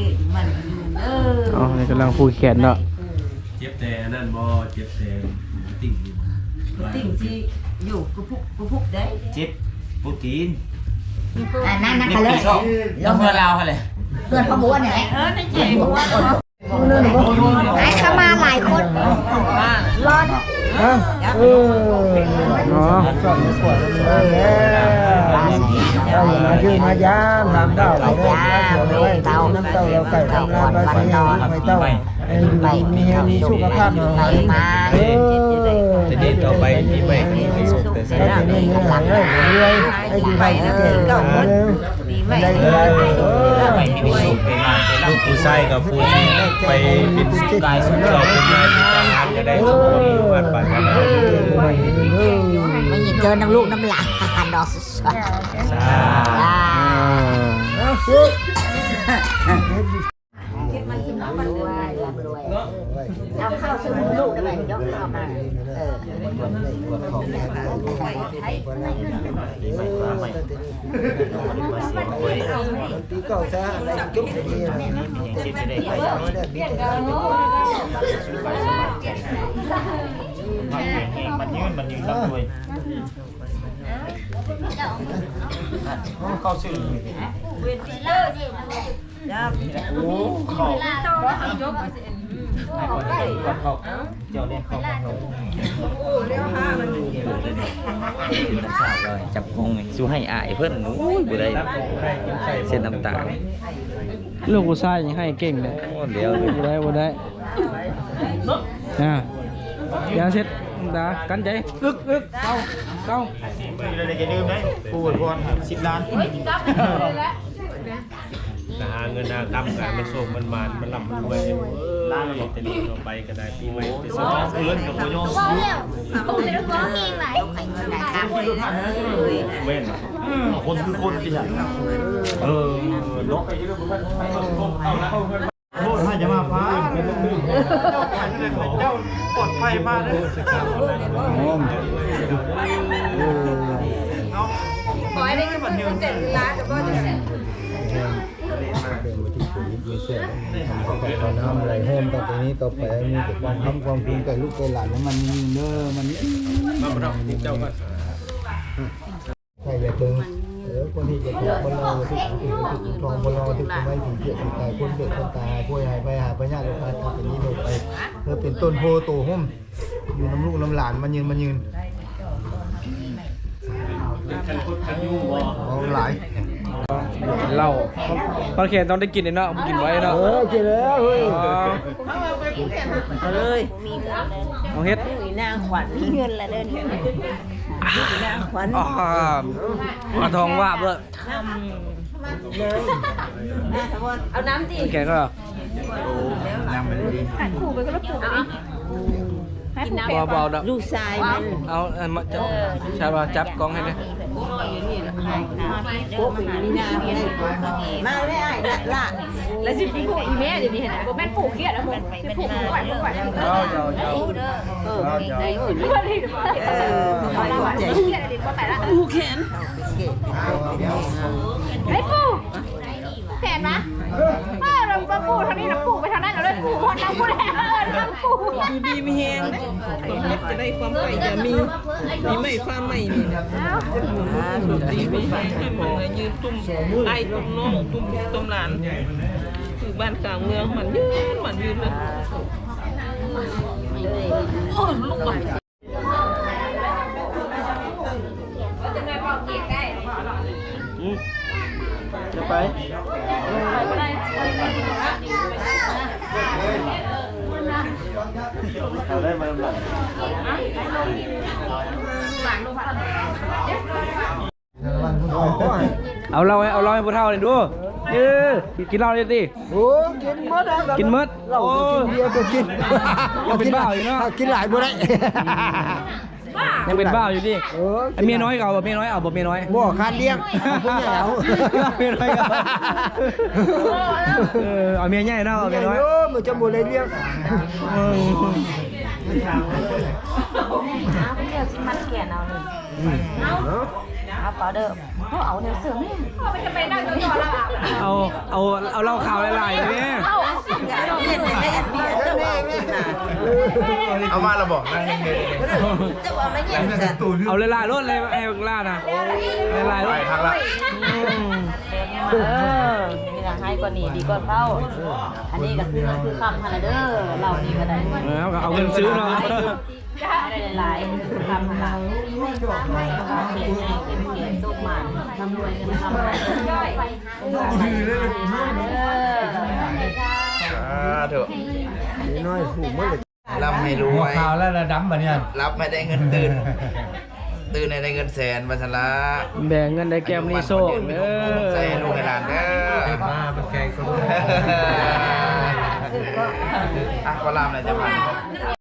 เก่งมันเอออ๋อนี่กำลังผูกแขนเนาะ เจ็บแต่นั่นบ่เจ็บแต่ติ่งนี่บ่ติ่งที่อยู่กุพุกกุพุกได้จิ๊บปูกินอ่านั่นนั่นนี่กันเลปียชอบแล้วเพื่อนเราเขาเลย เพื่อนพ่อบัวเนี่ย เออในเจ๋งว่า ไอ้เข้ามาหลายคนรอดเออเนาะเอามาชื่อมายามน้ำเต้าเราได้เสือไว้น้ำเต้าเราไก่ทำงานภาษีไม่เต้าให้อยู่ดีมีให้มีสุขภาพหน่อยมาเออแต่นี้ต่อไปมีไปกันมีสุขแต่ใส่ให้เป็นเงินหลังให้รวยให้ดีไปนะเก่าเลยปีใหม่ได้ได้เออไปมีปีสุกไปมา ไปลูกผู้ชายกับผู้ที่ไปเป็นสกายสุดยอดเป็นนายเป็นทหารก็ได้สุขดีวัดปานกันไม่ยินเจอน้ำลูกน้ำหลานดอกสุดสาอ่า เอาเข้า ซื้อลูกได้ไหมยกเข้ามาเออปีเก่า ซะอะไรจุ๊บดีนะจิ๊บจะได้ไปเอาได้ปีเก่ามันยืนมันยืนรับด้วยเข้าชื่อโอ้เข้าเข้าเจ้าเรียกเข้าเข้าจับงงสู้ให้อายเพื่อนนู้บุได้เส้นน้ำตาลูกผู้ชายยังให้เก่งเลยโอ้เดี๋ยวบ่ได้บ่ได้อ่าอย่าเสร็จดากันใจอึกอึกเก้าเก้าเราจะลืมไหมปูดพรสิบล้าน หาเงินหาคำกันมันโศกมันมานมันลำมันรวยเออแต่นี้ต่อไปก็ได้ปีใหม่ไปสสอองงเอื้อนกับโคโยเว้นคนคือคนที่ฉันเออเนาะโอ้ถ้าจะมาฟ้าเจ้าขันเลยของเจ้าปลอดภัยมากเลยเอาปล่อยได้แค่บันเทิงเสร็จร้านจะ ก็จะทำอะไรเพิ่มต่อไปนี้ต่อไปมีแต่ความทำความภูมิใจลูกใจหลานแล้วมันมีเด้อมันมาประดับเจ้าก็ใครจะถึงเออคนที่จะถูกคนเราทุกทุกทุกทองคนเราทุกคนไม่ถึงเกียรติตายคนเกิดคนตายผู้หายไปหาพญาลูกค้าทำเป็นนี้ลงไปเธอเป็นต้นโพโตห่มอยู่น้ำลูกน้ำหลานมันยืนมันยืนคันพุทธคันยู บ่เอาหลายเหล้าตอนแขนต้องได้กินเนาะบ่กินไว้เนาะเออกินแล้วเฮ้ยเลยเอาเฮ็ดมีนางขวัญมีเงินละเดินนางขวัญอ๋อมาทองว่าเบ้อเลยเอาน้ำดิแขนก็น้ำมันดีเบาๆ เนาะลูกชายมันเอาอันมาจับใช่ป่ะจับกล้องให้ดิโคเป็นมีนาไม่ได้มาไม่ได้ละละแล้วสิพี่ผูกอีแม่เดี๋ยวนี้เห็นไหมบ่แม่นผูกเครียดแล้วผมสิผูกผูกไหวผูกไหวเจ้าเจ้าเจ้าเออในอื่นเพื่อนที่ว่าเออเอาละว่าเครียดอะไรบ่ไปละผูกแขนไอ้ปูแขนนะเออเราปูทางนี้เราปูไปทาง คนน้ำปูแหละเออน้ำปูอยู่ดีมีแหงความเม็ดจะได้ความไก่จะมีมีไม่ฟ้าไม่นี่นะอยู่ดีมีแหงให้หมองยืนตุ้มไอ้ตุ้มน้องตุ้มตุ้มหลานคือบ้านกลางเมืองมันยืนมันยืนเลยโอ้ลูกบอลจะไปได้ มาหลังเอาเหล้าให้เอาเหล้าให้ผู้เฒ่าเลยดูเออกินเหล้าเลยสิโอ้กินหมดแล้วกินหมดเรากินเบียร์ก็กินยังเป็นบ้าอยู่เนาะกินหลายบ่ได้ ยังเป็นบ้าอยู่ดิเออไอ้เมียน้อยเอาบ่เมียน้อยเอาบ่เมียน้อยบ่คาดเลี้ยงผู้ใหญ่เอาเมียน้อยเอาเออเอาเมียใหญ่เนาะเอาเมียน้อยเออมันจะบ่ได้เลี้ยงเออเนาะเอาเปล่าเด้อเขาเอาเนื้อเสือแม่เอาไปจะไปนั่งจอเราอะเอาเอาเอาเหล่าข่าวหลายๆเลยเอาเย็นได้เย็นเบียร์เจ้าเอาเย็นน่ะเอามาเราบอกนั่งเงินเจ้าเอาไม่เย็นจ้ะเอาหลายๆรถเลยให้ล่านะหลายๆรไปถทางละเออมีหลังให้กว่านี้ดีกว่าเข้าอันนี้ก็คือคือคำพันเด้อเรานี่ก็ได้เออก็เอาเงินซื้อเนาะ ได้หลายๆคำพันเราเขียนให้เขียนเขียนสุกมันทำรวยเงินทำอะไรเออเถอะนี่น้อยผูกมื่รับให้รวยข่าวแล้วระดับบัดเนี่ยรับไม่ได้เงินตื่น ตื่นให้ได้เงินแสนบัสละแบ่งเงินได้แก้มนี่โซ่เออใส่ลูกให้หลานเด้อมาเป็นแกงก็อะก็ลามเลยจะมา